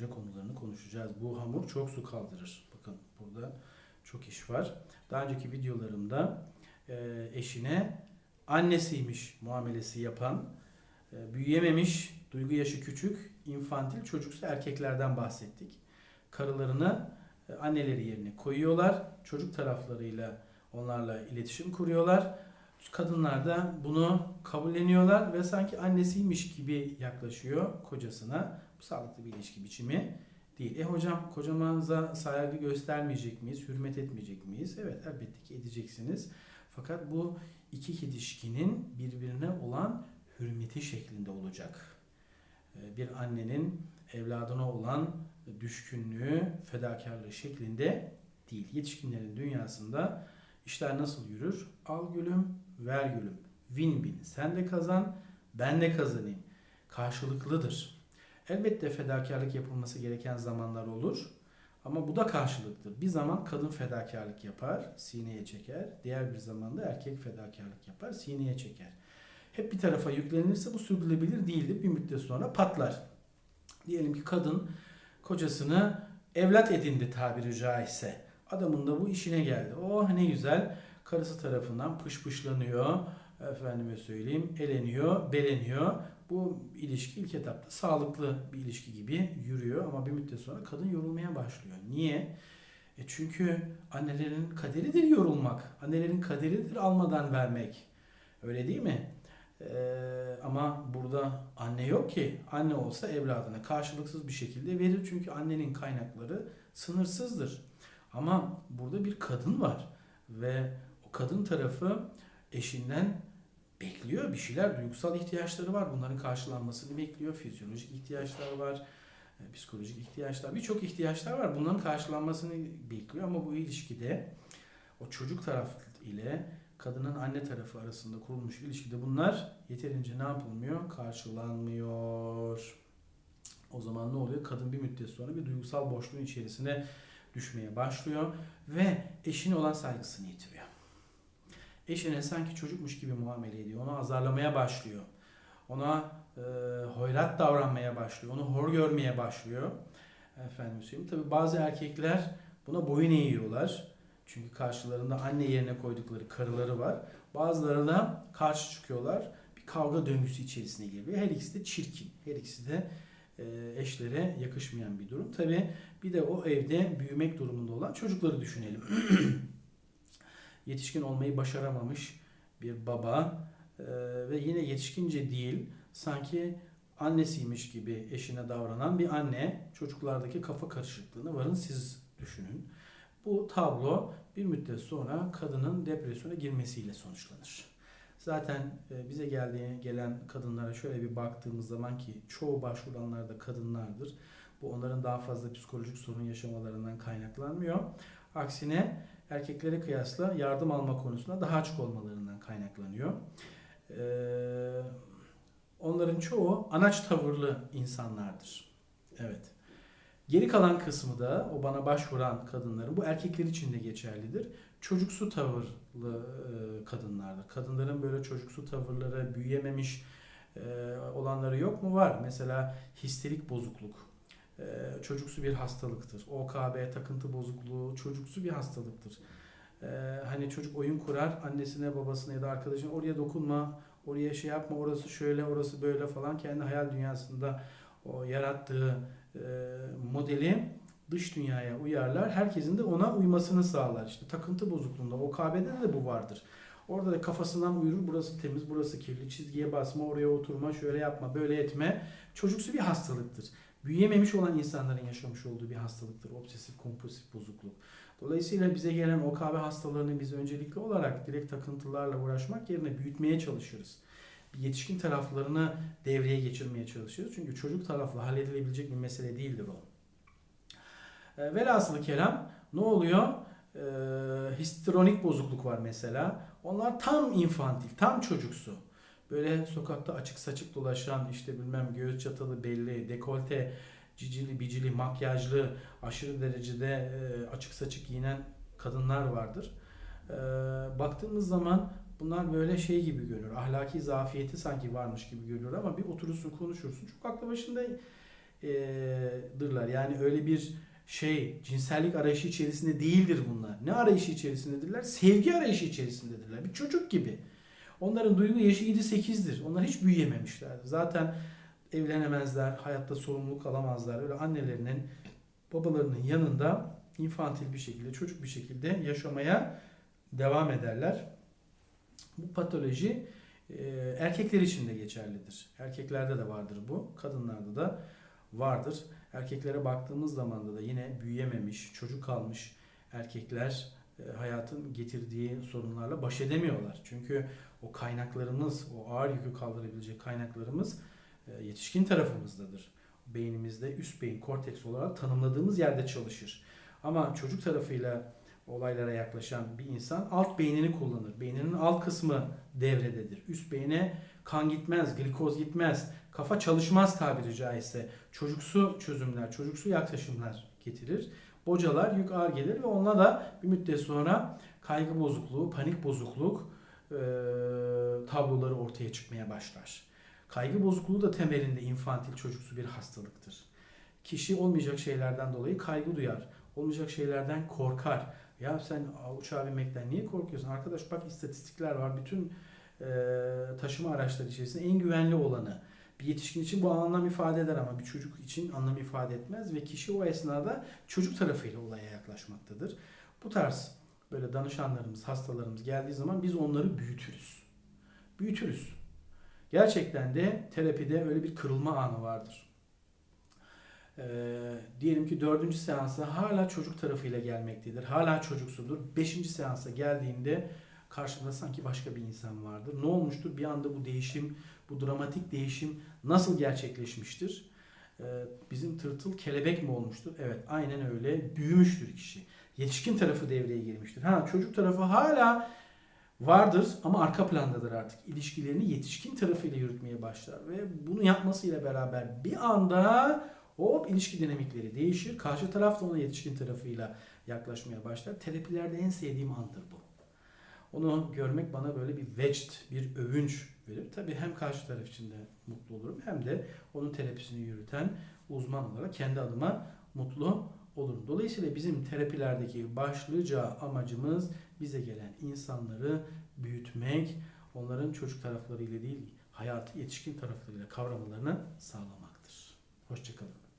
koca konularını konuşacağız. Bu hamur çok su kaldırır. Bakın burada çok iş var. Daha önceki videolarımda e, eşine annesiymiş muamelesi yapan, e, büyüyememiş, duygu yaşı küçük, infantil çocuksu erkeklerden bahsettik. Karılarını e, anneleri yerine koyuyorlar. Çocuk taraflarıyla onlarla iletişim kuruyorlar. Kadınlar da bunu kabulleniyorlar ve sanki annesiymiş gibi yaklaşıyor kocasına. Bu sağlıklı bir ilişki biçimi değil. E hocam kocamıza saygı göstermeyecek miyiz? Hürmet etmeyecek miyiz? Evet elbette ki edeceksiniz. Fakat bu iki ilişkinin birbirine olan hürmeti şeklinde olacak. E, Bir annenin evladına olan düşkünlüğü, fedakarlığı şeklinde değil. Yetişkinlerin dünyasında işler nasıl yürür? Al gülüm, ver gülüm. Win-win. Sen de kazan, ben de kazanayım. Karşılıklıdır. Elbette fedakarlık yapılması gereken zamanlar olur. Ama bu da karşılıklıdır. Bir zaman kadın fedakarlık yapar, sineye çeker. Diğer bir zamanda erkek fedakarlık yapar, sineye çeker. Hep bir tarafa yüklenirse bu sürdürülebilir değildir. Bir müddet sonra patlar. Diyelim ki kadın kocasını evlat edindi tabiri caizse. Adamın da bu işine geldi. Oh ne güzel. Karısı tarafından pışpışlanıyor. Efendime söyleyeyim eleniyor, beleniyor. Bu ilişki ilk etapta sağlıklı bir ilişki gibi yürüyor ama bir müddet sonra kadın yorulmaya başlıyor. Niye? E çünkü annelerin kaderidir yorulmak. Annelerin kaderidir almadan vermek. Öyle değil mi? Ee, ama burada anne yok ki. Anne olsa evladına karşılıksız bir şekilde verir. Çünkü annenin kaynakları sınırsızdır. Ama burada bir kadın var ve o kadın tarafı eşinden bekliyor bir şeyler, duygusal ihtiyaçları var. Bunların karşılanmasını bekliyor. Fizyolojik ihtiyaçlar var, e, psikolojik ihtiyaçlar, birçok ihtiyaçlar var. Bunların karşılanmasını bekliyor ama bu ilişkide o çocuk taraf ile kadının anne tarafı arasında kurulmuş ilişkide bunlar yeterince ne yapılmıyor? Karşılanmıyor. O zaman ne oluyor? Kadın bir müddet sonra bir duygusal boşluğun içerisine düşmeye başlıyor ve eşine olan saygısını yitiriyor. Eşine sanki çocukmuş gibi muamele ediyor. Onu azarlamaya başlıyor. Ona e, hoyrat davranmaya başlıyor. Onu hor görmeye başlıyor. Efendim söyleyeyim. Tabi bazı erkekler buna boyun eğiyorlar. Çünkü karşılarında anne yerine koydukları karıları var. Bazıları da karşı çıkıyorlar. Bir kavga döngüsü içerisine giriyor. Her ikisi de çirkin. Her ikisi de e, eşlere yakışmayan bir durum. Tabi bir de o evde büyümek durumunda olan çocukları düşünelim. Yetişkin olmayı başaramamış bir baba e, ve yine yetişkince değil sanki annesiymiş gibi eşine davranan bir anne çocuklardaki kafa karışıklığını varın siz düşünün. Bu tablo bir müddet sonra kadının depresyona girmesiyle sonuçlanır. Zaten e, bize geldiği gelen kadınlara şöyle bir baktığımız zaman ki çoğu başvuranlar da kadınlardır. Bu onların daha fazla psikolojik sorun yaşamalarından kaynaklanmıyor. Aksine erkeklere kıyasla yardım alma konusunda daha açık olmalarından kaynaklanıyor. Ee, onların çoğu anaç tavırlı insanlardır. Evet. Geri kalan kısmı da o bana başvuran kadınların bu erkekler için de geçerlidir. Çocuksu tavırlı e, kadınlardır. Kadınların böyle çocuksu tavırları büyüyememiş e, olanları yok mu? Var. Mesela histerik bozukluk çocuksu bir hastalıktır. OKB takıntı bozukluğu çocuksu bir hastalıktır. E, hani çocuk oyun kurar annesine babasına ya da arkadaşına oraya dokunma oraya şey yapma orası şöyle orası böyle falan kendi hayal dünyasında o yarattığı e, modeli dış dünyaya uyarlar. Herkesin de ona uymasını sağlar. İşte takıntı bozukluğunda OKB'de de bu vardır. Orada da kafasından uyurur. Burası temiz, burası kirli. Çizgiye basma, oraya oturma, şöyle yapma, böyle etme. Çocuksu bir hastalıktır. Büyüyememiş olan insanların yaşamış olduğu bir hastalıktır. Obsesif kompulsif bozukluk. Dolayısıyla bize gelen OKB hastalarını biz öncelikli olarak direkt takıntılarla uğraşmak yerine büyütmeye çalışırız. Yetişkin taraflarını devreye geçirmeye çalışıyoruz. Çünkü çocuk taraflı halledilebilecek bir mesele değildir o. E, velhasılı kelam ne oluyor? E, bozukluk var mesela. Onlar tam infantil, tam çocuksu. Böyle sokakta açık saçık dolaşan işte bilmem göğüs çatalı belli, dekolte, cicili bicili, makyajlı, aşırı derecede açık saçık giyinen kadınlar vardır. Baktığımız zaman bunlar böyle şey gibi görünür. Ahlaki zafiyeti sanki varmış gibi görünür ama bir oturursun konuşursun. Çok aklı başında dırlar. Yani öyle bir şey cinsellik arayışı içerisinde değildir bunlar. Ne arayışı içerisindedirler? Sevgi arayışı içerisindedirler. Bir çocuk gibi. Onların duygu yaşı 7-8'dir. Onlar hiç büyüyememişler. Zaten evlenemezler, hayatta sorumluluk alamazlar. Öyle annelerinin, babalarının yanında infantil bir şekilde, çocuk bir şekilde yaşamaya devam ederler. Bu patoloji e, erkekler için de geçerlidir. Erkeklerde de vardır bu, kadınlarda da vardır. Erkeklere baktığımız zaman da yine büyüyememiş, çocuk kalmış erkekler hayatın getirdiği sorunlarla baş edemiyorlar. Çünkü o kaynaklarımız, o ağır yükü kaldırabilecek kaynaklarımız e, yetişkin tarafımızdadır. Beynimizde üst beyin korteks olarak tanımladığımız yerde çalışır. Ama çocuk tarafıyla olaylara yaklaşan bir insan alt beynini kullanır. Beyninin alt kısmı devrededir. Üst beyne kan gitmez, glikoz gitmez, kafa çalışmaz tabiri caizse. Çocuksu çözümler, çocuksu yaklaşımlar getirir. Bocalar yük ağır gelir ve onunla da bir müddet sonra kaygı bozukluğu, panik bozukluk e, tabloları ortaya çıkmaya başlar. Kaygı bozukluğu da temelinde infantil çocuksu bir hastalıktır. Kişi olmayacak şeylerden dolayı kaygı duyar. Olmayacak şeylerden korkar. Ya sen uçağa binmekten niye korkuyorsun? Arkadaş bak istatistikler var. Bütün e, taşıma araçları içerisinde en güvenli olanı. Bir yetişkin için bu anlam ifade eder ama bir çocuk için anlam ifade etmez ve kişi o esnada çocuk tarafıyla olaya yaklaşmaktadır. Bu tarz böyle danışanlarımız, hastalarımız geldiği zaman biz onları büyütürüz. Büyütürüz. Gerçekten de terapide öyle bir kırılma anı vardır. Ee, diyelim ki dördüncü seansa hala çocuk tarafıyla gelmektedir. Hala çocuksudur. Beşinci seansa geldiğinde karşımda sanki başka bir insan vardır. Ne olmuştur? Bir anda bu değişim, bu dramatik değişim nasıl gerçekleşmiştir? Ee, bizim tırtıl kelebek mi olmuştur? Evet aynen öyle. Büyümüştür kişi. Yetişkin tarafı devreye girmiştir. Ha çocuk tarafı hala vardır ama arka plandadır artık. İlişkilerini yetişkin tarafıyla yürütmeye başlar ve bunu yapmasıyla beraber bir anda hop ilişki dinamikleri değişir. Karşı taraf da ona yetişkin tarafıyla yaklaşmaya başlar. Terapilerde en sevdiğim andır bu. Onu görmek bana böyle bir vecd, bir övünç verir. Tabii hem karşı taraf için de mutlu olurum hem de onun terapisini yürüten uzman olarak kendi adıma mutlu olurum. Dolayısıyla bizim terapilerdeki başlıca amacımız bize gelen insanları büyütmek, onların çocuk taraflarıyla değil, hayatı yetişkin taraflarıyla kavramalarını sağlamaktır. Hoşçakalın.